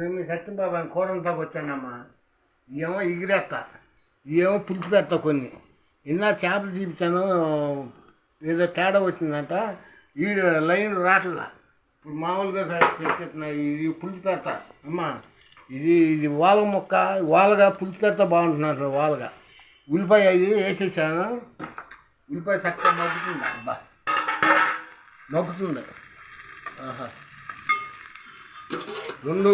మీ సత్యంబాబు అని కూరంతాకు వచ్చానమ్మా. ఏమో ఎగిరేస్తా. ఏమో పులుసు పెడతా కొన్ని. ఇన్నా చేపలు చూపించాను ఏదో తేడా వచ్చిందంట. ఈ లైన్ రాట్లా. ఇప్పుడు మామూలుగా పెట్టేస్తున్నా ఇది పులుసు పెడతా. అమ్మా ఇది ఇది వాల మొక్క వాలగా పులుసు పెడతా బాగుంటున్నారు వాలగా. ఉల్లిపాయ అది వేసేసాను. ఉల్లిపాయ చక్కగా మగ్గుతుంది. అబ్బా మగ్గుతుంది. ఆహా. రెండు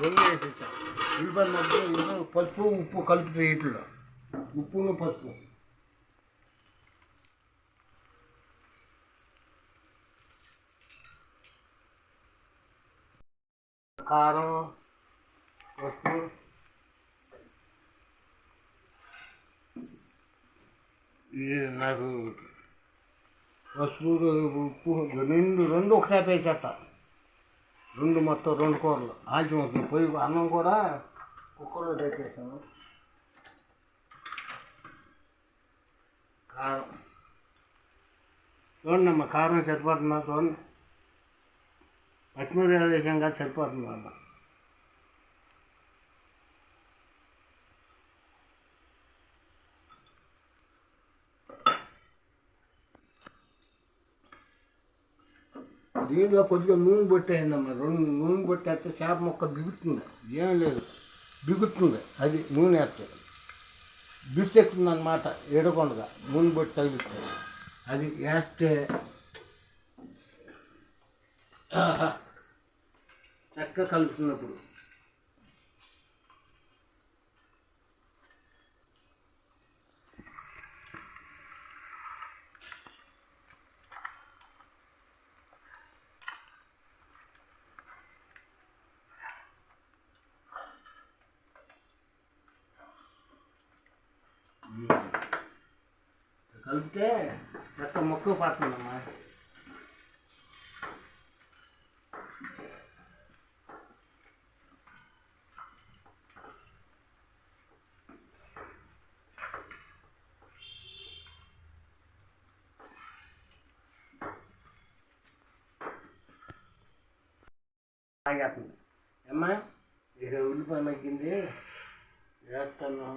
రెండు వేసేసా ఉల్లిపాయ మధ్య ఇందులో పసుపు ఉప్పు కలుపుతాయి వీటిలో ఉప్పును పసుపు. కారం పసుపు. ఇది నాకు పసుపు ఉప్పు రెండు రెండు ఒకసారి వేసేస్తాను రెండు మొత్తం రెండు కూరలు. ఆల్చి పోయి అన్నం కూడా కుక్కర్లో పెట్టేసాము. కారం. చూడండి అమ్మ కారం సరిపోతుందా చూడండి. పచ్చిమిరపకాయలు వేసాం కదా సరిపోతుంది అమ్మ. దీంట్లో కొద్దిగా నూనె పొట్టేయండమ్మా రెండు నూనె పొట్టేస్తే చేప మొక్క బిగుతుంది. ఏం లేదు. బిగుతుంది. అది నూనె వేస్తే. బిగుతెక్కుతుంది అనమాట ఏడకొండగా నూనె పొట్టి తగులుతుంది అది వేస్తే. చక్క చక్కగా కలుపుతున్నప్పుడు. కలిపితే చక్క మొక్క పడుతుందమ్మా? ఆగేస్తుంది అమ్మా ఇక ఉల్లిపాయ మగ్గింది. వేస్తాను.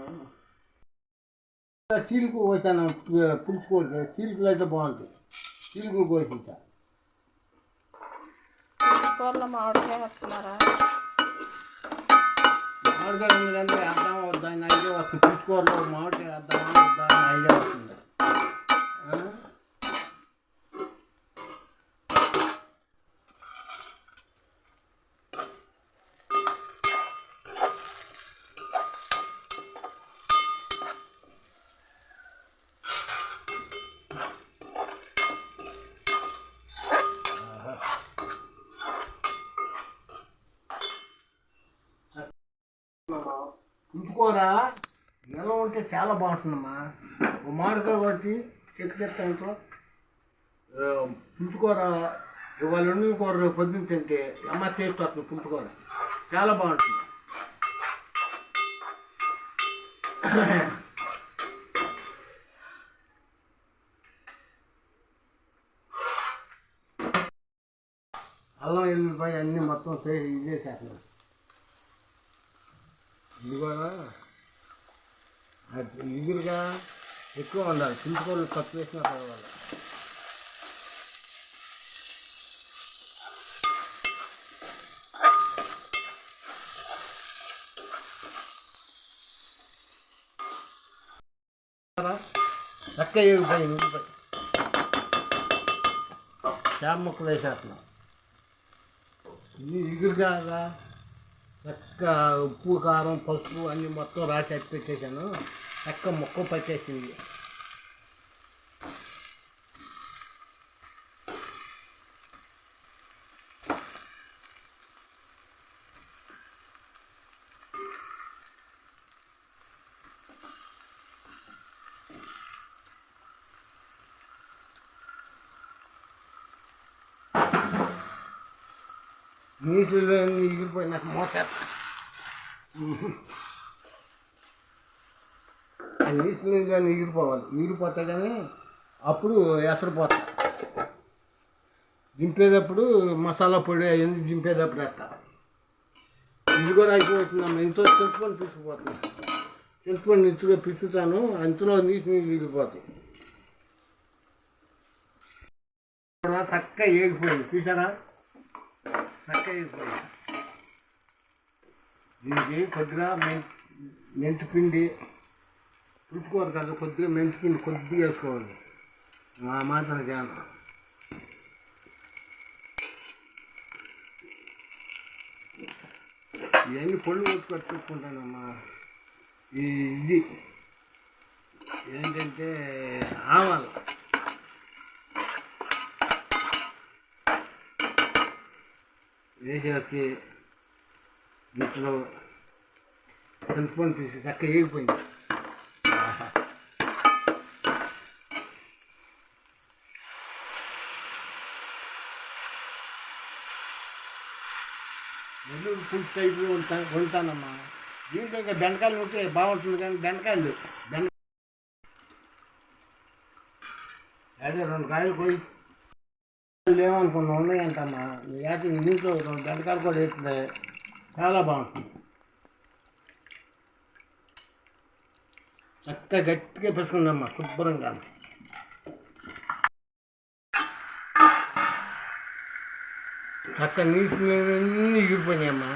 చీలుకు కోసాను పులుసు కోసి చీలుకులు అయితే బాగుంటాయి. చీలుకులు కోసించా మామిడికాయ వస్తున్నారా? మామిడికాయ ఉంది కానీ వేద్దాం వద్దా అని ఐడియా వస్తుంది పులుసుకోరలో మామిడికాయ వేద్దామా వద్దా అని ఐడియా వస్తుంది ఆ? పులుపుకూర నిల్వ ఉంటే చాలా బాగుంటుందమ్మా. ఓ మామిడికాయ కొట్టి చెక్కు చెప్తా ఇంట్లో ఆ, ఇవాళ వండిన కూర రేపు పొద్దున్న తింటే అమ్మ టేస్ట్ వస్తుంది చాలా బాగుంటుంది. అల్లం ఎల్లిపాయ అన్నీ మొత్తం చేసి ఇదే చేస్తున్నాం ఇది కూడా అది ఇగురుగా ఎక్కువ ఉండాలి చింతపండు తక్కువ వేసినా పర్వాలేదు. చక్క ఎగిరిపోయి ఉల్లిపాయ చేప ముక్కలు వేసేస్తున్నాం. ఇది ఇగురుగా చక్క ఉప్పు కారం పసుపు అన్నీ మొత్తం రాసి అట్టి ఎక్క మొక్క ముక్క పట్టేసింది. నీటిలో ఎగిరిపోయినాక మోటార్. ఆ నీటిలో ఎగిరిపోవాలి ఎగిరిపోతే కానీ అప్పుడు ఎసరిపోతా దింపేటప్పుడు మసాలా పొడి అవన్నీ దింపేటప్పుడు వేస్తా. ఇది కూడా అయిపోతుందమ్మా ఇంట్లో తెలుసుకొని పిచ్చిపోతుంది తెలుసుకొని ఇంచుగా పిచ్చుతాను అంతలో నీటి నీళ్ళు మిగిలిపోతాయి. చక్కగా ఏగిపోయింది. చూసారా? చక్కగా ఏగిపోయింది. దీనికి కొద్దిగా మెంతి పిండి పులుపుకోరు కదా కొద్దిగా మెంతి కొద్దిగా వేసుకోవాలి. మా మాత్రం చేయాలి. ఇవన్నీ పొళ్ళు కొట్టి పెట్టుకుంటానమ్మా. ఈ ఇది ఏంటంటే ఆవాలు. వేసేసి ఇంట్లో చింతపండు తీసి చక్కగా వేగిపోయింది ఆహా. ఫుల్ పులుసు టైప్లో వండుతానమ్మా దీంట్లో ఇంకా బెండకాయలు ఉంటే బాగుంటుంది కానీ బెండకాయలు బెండ అదే రెండు కాయలు పోయి లేవనుకున్నా ఉన్నాయంటమ్మా. యాతి ఇంట్లో రెండు బెండకాయలు కూడా వేస్తుంది చాలా బాగుంటుంది. చక్కగా గట్టిగా పెట్టుకుందమ్మా శుభ్రంగా చక్క నీటి నీళ్ళన్నీ ఎగిరిపోయినాయమ్మా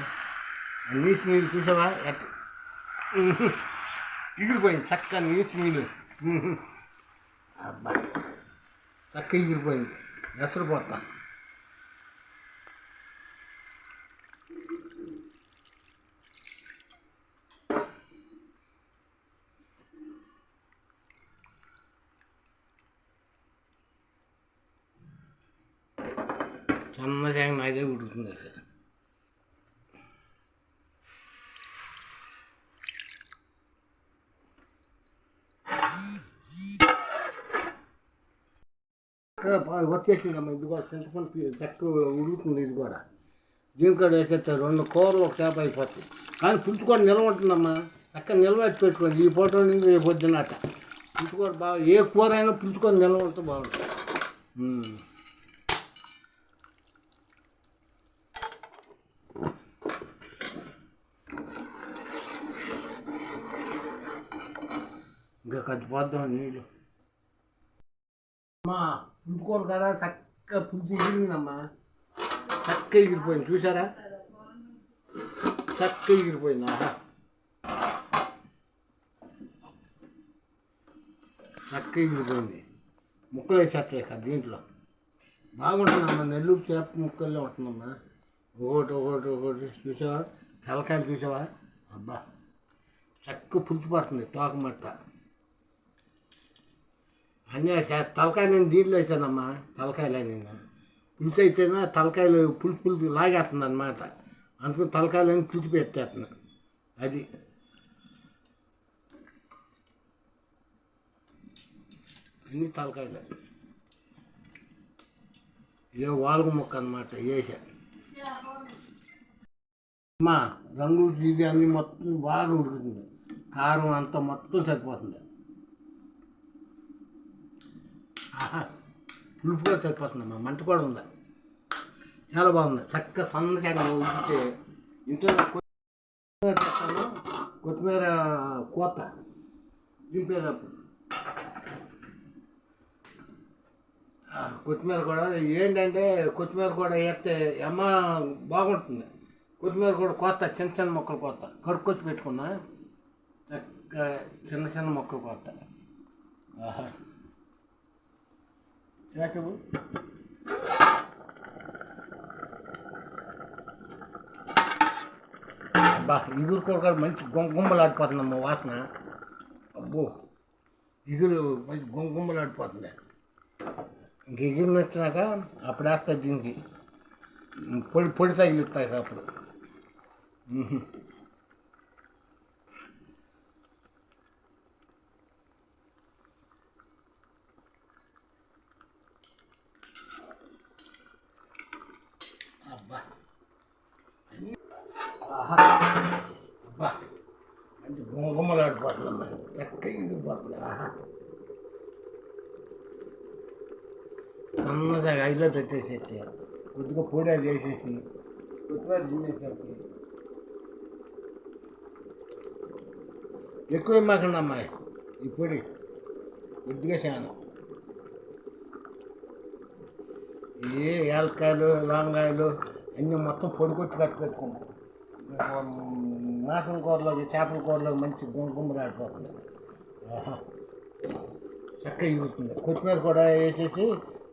ఆ నీటి నీళ్ళు చూసావా? ఎట్ ఎగిరిపోయింది చక్క నీటి నీళ్ళు. అబ్బా చక్క ఎగిరిపోయింది ఎసరు పోతా సన్నగా నాదే ఉడుకుతుంది అసలు వచ్చేసిందమ్మా ఇది కూడా చింతపండు చక్కగా ఉడుకుతుంది ఇది కూడా. దీనికాడ కూడా వేసేస్తే రెండు కూరలు ఒక చేప అయిపోతాయి. కానీ పులుసు కూడా నిల్వ ఉంటుందమ్మా చక్క నిల్వ పెట్టుకోండి ఈ ఫోటో నుంచి రేపు పొద్దున్నట పులుసు కూడా బాగా ఏ కూర అయినా పులుసు కూడా నిల్వ ఉంటే బాగుంటుంది ఇంకా కట్టిపోద్దాం నీళ్ళు. అమ్మా పులుపుకోరు కదా చక్క పులుపు చక్క ఎగిరిపోయింది చూసారా చక్క ఎగిరిపోయింది ఆహా. చక్క ఎగిరిపోయింది. ముక్కలు వేసేస్తాయి కదా దీంట్లో. బాగుంటుందమ్మా నెల్లూరు చేప ముక్కల్లో ఉంటుందమ్మా. ఒకటి ఒకటి ఒకటి చూసావా? తలకాయలు చూసావా? అబ్బా చక్క పులుసు పడుతుంది తోకమట్ట అన్నీ సార్ తలకాయ నేను దీంట్లో వేసానమ్మా తలకాయలు నిన్న పులుసు అయితేనా తలకాయలు పులుసు పులుసు లాగేస్తుంది అనమాట అందుకని తలకాయలు తుచి పెట్టేస్తున్నా. అది. అన్ని తలకాయలు. ఏ వాలుగు ముక్క అనమాట వేసా. అమ్మా రంగులు ఇది అన్ని మొత్తం బాగా ఉడుకుతుంది కారం అంతా మొత్తం సరిపోతుంది. పులుపుగా పులుపు కూడా సరిపోతుందమ్మా మంట కూడా ఉందా? చాలా బాగుంది. చక్క సన్నగా ఉంటే ఇంట్లో కొత్తిమీర చేస్తాను. కొత్తిమీర కోత. దింపేటప్పుడు కొత్తిమీర కూడా ఏంటంటే కొత్తిమీర కూడా వేస్తే అమ్మ బాగుంటుంది. కొత్తిమీర కూడా కోత చిన్న చిన్న మొక్కలు కోత. కడుక్కొచ్చి పెట్టుకున్నా చక్క చిన్న చిన్న మొక్కలు కోత. ఆహా. యాకబు అబ్బా ఇగురు కూడా మంచి గుమ్మలాడిపోతుందమ్మా వాసన. అబ్బో ఇగురు మంచి గుమ్మలాడిపోతుంది. ఇంక ఎగిరి నచ్చినాక అప్పుడు వేస్తుంది దీనికి. పొడి పొడి తగిలిస్తాయి అప్పుడు. అబ్బా మంచి గుమ్మలాడిపోతుందమ్మా చక్కగా ఎగిరిపోతుంది. ఆహా. సన్నగా ఐలో పెట్టేసేసి కొద్దిగా పొడి అది వేసేసి కొద్దిగా తినేసేసి. ఎక్కువ ఇమ్మకండి అమ్మాయి? ఈ పొడి. కొద్దిగా చాలా. ఈ ఏలకాయలు లవంగాయలు అన్నీ మొత్తం పొడికొచ్చి కట్టి పెట్టుకున్నాం మాసం కూరలో చేపల కూరలో మంచి గుమ్మరాడిపోతుంది చక్కగా ఇగుతుంది కొత్తిమీర కూడా వేసేసి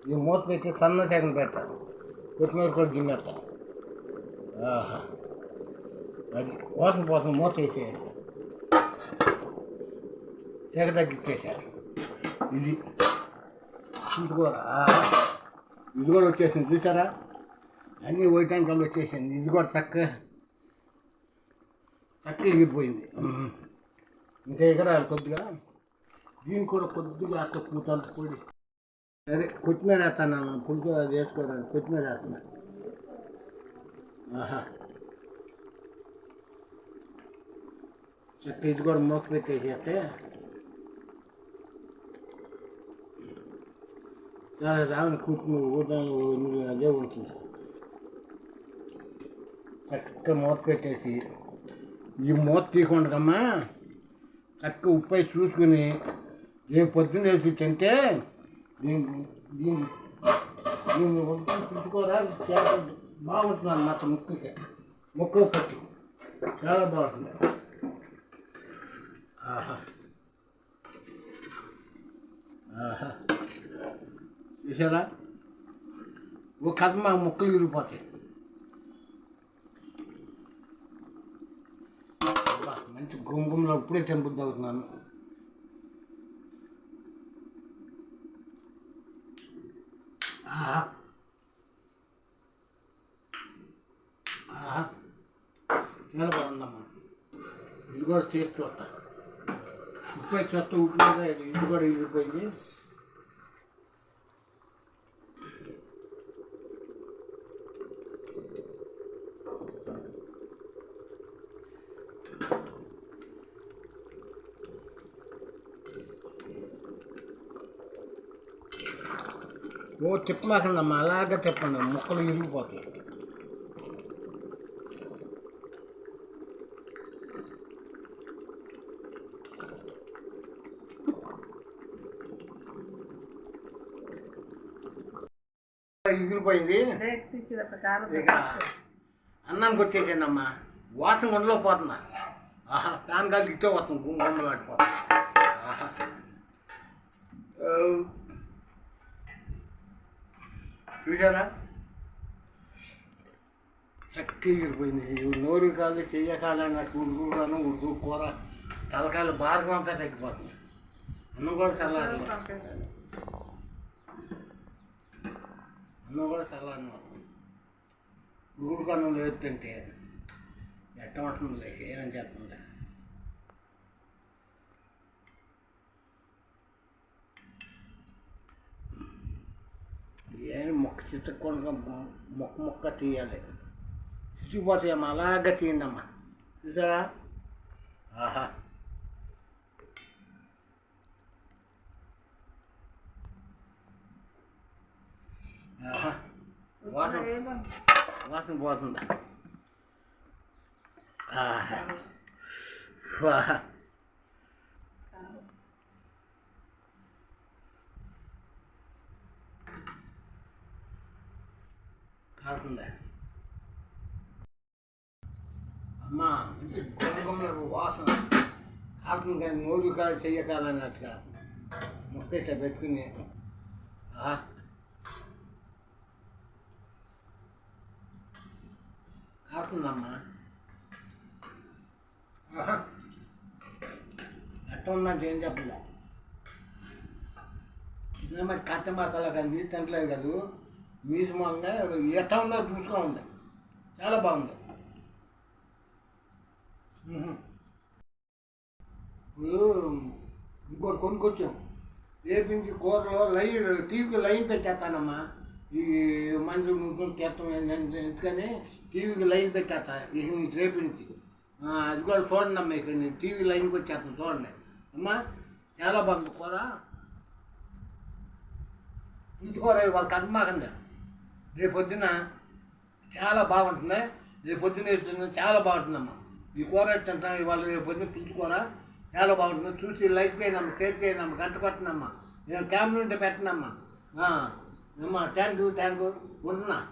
ఈ మూత పెట్టి సన్న సెగన పెట్టాలి కొత్తిమీర కూడా గిన్నెత్తాలి అది వాసన కోసం మూత వేసేయాలి తెగ తగ్గిచ్చేసారు ఇది చూసుకోరా ఇది కూడా వచ్చేసింది చూసారా? అన్నీ వైటానికల్ వచ్చేసింది. ఇది కూడా చక్కగా చక్కగా ఎగిరిపోయింది. ఇంకా ఎగరాలి కొద్దిగా. దీనికి కూడా కొద్దిగా అత్త పూతంత పొడి. సరే కొత్తిమీర వేస్తాను పులుసు అది వేసుకోరాను కొత్తిమీర వేస్తున్నా. ఆహా. చక్క ఇది కూడా మూత పెట్టేసేస్తే చాలా రావని కూర్చుని ఊటాను అదే ఉంటుంది. చక్కగా మూత పెట్టేసి ఈ మూత తీయకుండామ్మా చక్కగా ఉప్పు చూసుకుని రేపు పొద్దున్న వేసి తింటే దీన్ని దీన్ని దీన్ని వండుకొని తిట్టుకోరా బాగుంటుంది అన్నమాట ముక్కకి. ముక్క పట్టి చాలా బాగుంటుంది. ఆహా. ఆహా. చూసారా ఓ కథ మా ముక్కలు విరిగిపోతాయి అబ్బా, మంచి గుమ్గుమ్లో ఇప్పుడే తెంపుద్ది అవుతున్నాను ఆహా. ఆహా. చాలా బాగుందమ్మా ఇది కూడా చేసి చూస్తా. ఉప్పు చేస్తూ ఉప్పు మీద ఇది? ఇది కూడా ఇరిగిపోయింది ఓ తిప్పమాకండి అమ్మా అలాగే తిప్పండి ముక్కలు ఇరిగిపోతాయి. ఎగిరిపోయింది ఇక అన్నానికి వచ్చేసాను అమ్మా వాసన ఒంట్లో పోతున్నా ఆహా ఫ్యాన్ గాలి ఇట్టే వస్తుంది గుమ్మలు పడిపోతుంది ఆహా. చూసారా చక్కగా ఎగిరిపోయింది నోరు కాదు చెయ్య కాలన్నట్టు ఉడుకురాను ఉడుకు కూర తలకాయలు భారం అంతా తగ్గిపోతుంది. అన్నం కూడా పంపేసాను అన్నం కూడా చల్లారను ఉడుకన్నం లేదు తింటే ఎట్ట ఉంటుందిలే ఏమని చెప్తుంది ఏం మొక్క చిత్తకుండా మొక్క మొక్క తీయాలి చిచ్చిపోతాయమ్మా అలాగే తీయండి అమ్మా చూసారా ఆహా ఆహా వాసన ఏమో వాసన పోతుందా ఆహా. కాకుండా. అమ్మ అమ్మా మంచి గుమ్మగుమ్మల వాసన. కాకుండా కానీ నోరు కాదు చెయ్యకాలన్నట్టుగా మొక్క ఇట్లా పెట్టుకుని ఆ? కాకుందమ్మా అట్ట ఉన్నా ఏం చెప్పలే. ఇదే మరి కట్ట మసాలా కానీ నీరు తింటలేదు కదా? మీసు మొన్న ఎట్ట ఉందో చూసుకో ఉంది. చాలా బాగుంది. ఇప్పుడు ఇంకోటి కొనుక్కొచ్చాం. రేపించి కూరలో లైన్ టీవీకి లైన్ పెట్టేస్తానమ్మా. ఈ మంచి తీర్థం ఎందుకని టీవీకి లైన్ పెట్టేస్తా. ఇక రేపు నుంచి. అది కూడా చూడండి అమ్మా ఇక్కడ నేను. టీవీ లైన్కి వచ్చేస్తాను చూడండి. అమ్మా చాలా బాగుంది కూర. ఇంటికూర వాళ్ళకి కర్మాకండి రేపు చాలా బాగుంటుంది. రేపు వేస్తుంది చాలా బాగుంటుందమ్మా. ఈ కూర తింటాం ఇవాళ రేపు పొద్దున పిలుచుకోరా చాలా బాగుంటుంది. చూసి లైక్ చేయనమ్మా షేర్ చేయనమ్మా గంట కొట్టనమ్మా. నేను క్యామ్ నుండి పెట్టనమ్మా. అమ్మా థ్యాంక్ యూ థ్యాంక్ యూ ఉంటున్నా?